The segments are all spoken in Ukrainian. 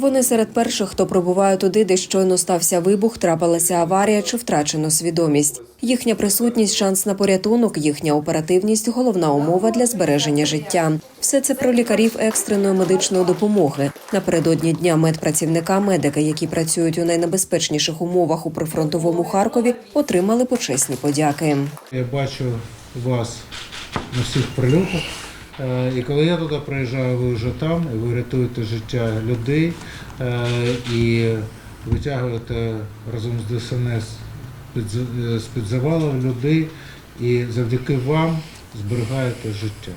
Вони серед перших, хто прибуває туди, де щойно стався вибух, трапилася аварія чи втрачено свідомість. Їхня присутність, шанс на порятунок, їхня оперативність головна умова для збереження життя. Все це про лікарів екстреної медичної допомоги. Напередодні дня медпрацівника медики, які працюють у найнебезпечніших умовах у прифронтовому Харкові, отримали почесні подяки. Я бачу вас на всіх прильотах. Е, І коли я туди приїжджаю, ви вже там, і ви рятуєте життя людей е, і витягуєте разом з ДСНС з- завалу людей, і завдяки вам зберігаєте життя.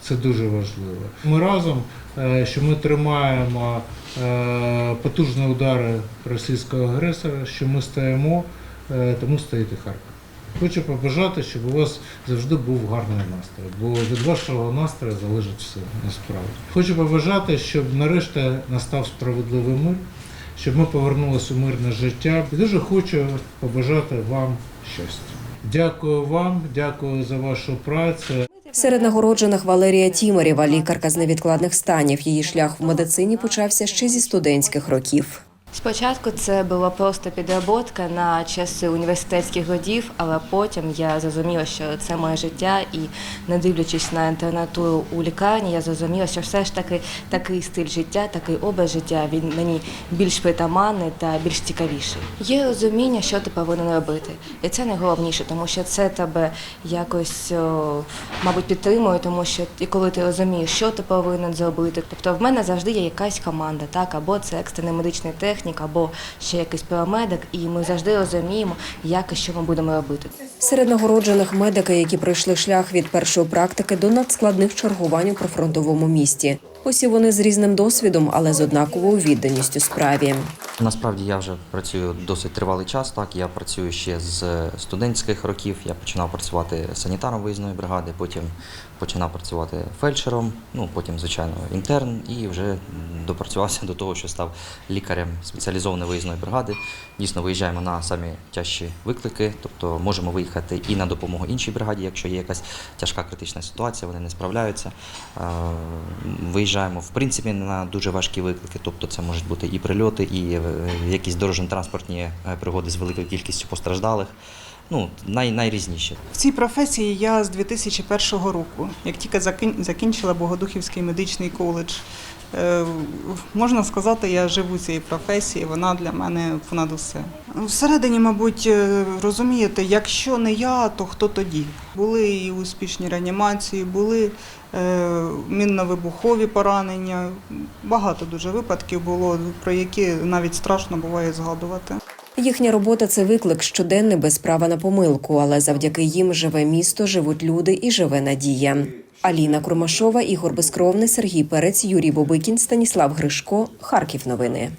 Це дуже важливо. Ми разом, е, що ми тримаємо е, потужні удари російського агресора, що ми стоїмо, е, тому стоїть і Харків. Хочу побажати, щоб у вас завжди був гарний настрій, бо від вашого настрою залежить все насправді. Хочу побажати, щоб нарешті настав справедливий мир, щоб ми повернулися у мирне життя. І дуже хочу побажати вам щастя. Дякую вам, дякую за вашу працю. Серед нагороджених Валерія Тімарєва, лікарка з невідкладних станів. Її шлях в медицині почався ще зі студентських років. Спочатку це була просто підроботка на часи університетських годів, але потім я зрозуміла, що це моє життя, і не дивлячись на інтернатуру у лікарні, я зрозуміла, що все ж таки такий стиль життя, такий образ життя він мені більш притаманний та більш цікавіший. Є розуміння, що ти повинен робити, і це найголовніше, тому що це тебе якось, мабуть, підтримує, тому що і коли ти розумієш, що ти повинен зробити, тобто в мене завжди є якась команда, так або це екстрений медичний технік, або ще якийсь парамедик, і ми завжди розуміємо, як і що ми будемо робити. Серед нагороджених медики, які пройшли шлях від першої практики до надскладних чергувань у прифронтовому місті. Усі вони з різним досвідом, але з однаковою відданістю справі. Насправді я вже працюю досить тривалий час. Так я працюю ще з студентських років. Я починав працювати санітаром виїзної бригади, потім починав працювати фельдшером. Ну потім, звичайно, інтерн, і вже допрацювався до того, що став лікарем спеціалізованої виїзної бригади. Дійсно, виїжджаємо на самі тяжчі виклики, тобто можемо виїхати і на допомогу іншій бригаді, якщо є якась тяжка критична ситуація, вони не справляються. Виїжджаємо в принципі на дуже важкі виклики, тобто це можуть бути і прильоти, і якісь дорожньо-транспортні е, пригоди з великою кількістю постраждалих. Ну, най, найрізніше. В цій професії я з 2001 року, як тільки закінчила Богодухівський медичний коледж. Е, Можна сказати, я живу цією професією, вона для мене понад усе. Всередині, мабуть, е, розумієте, якщо не я, то хто тоді? Були і успішні реанімації, були е, мінно-вибухові поранення. Багато дуже випадків було, про які навіть страшно буває згадувати. Їхня робота це виклик щоденний без права на помилку, але завдяки їм живе місто, живуть люди і живе надія. Аліна Курмашова, Ігор Безкровний, Сергій Перець, Юрій Бобикін, Станіслав Гришко. Харків. Новини.